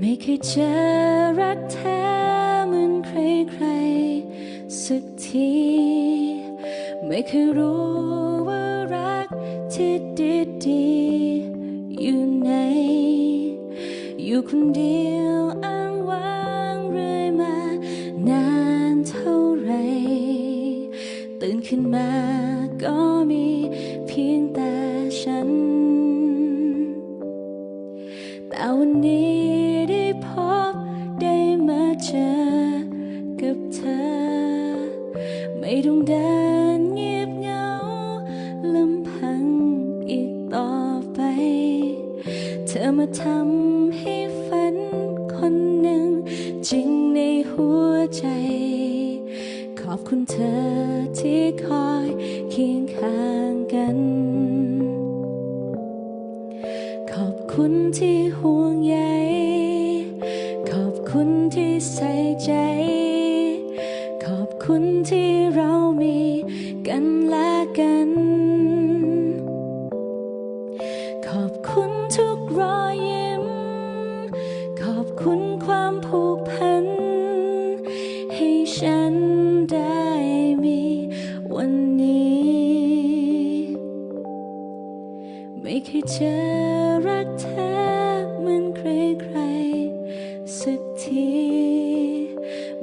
ไม่เคยเจอรักแท้เหมือนใครใครๆสักที ไม่เคยรู้ว่ารักที่ดีดีอยู่ไหน อยู่คนเดียวอ้างว้างเรื่อยมานานเท่าไหรตื่นขึ้นมาก็มีเพียงแต่ฉัน ไม่ต้องเดินเงียบเหงาลำพังอีกต่อไป เธอมาทำให้ฝันคนหนึ่ง จริงในหัวใจ ขอบคุณเธอที่คอยเคียงข้างกัน ขอบคุณที่ห่วงใย ขอบคุณที่ใส่ใจ คุณที่เรามีกันและกัน ขอบคุณทุกรอยยิ้ม ขอบคุณความผูกพัน ให้ฉันได้มีวันนี้ ไม่เคยเจอรักแท้เหมือนใครๆสักที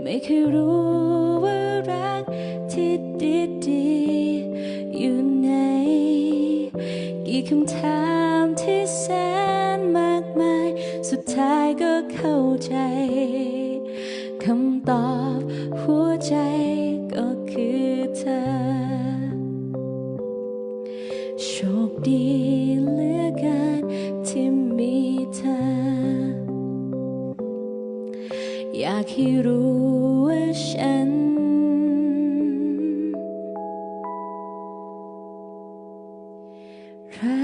ไม่เคยรู้ รักที่ดีดีๆอยู่ไหนกี่คำถามที่แสนมากมาย สุดท้ายก็เข้าใจคำตอบหัวใจก็คือเธอ โชคดีเหลือเกินที่มีเธอ อยากให้รู้ รั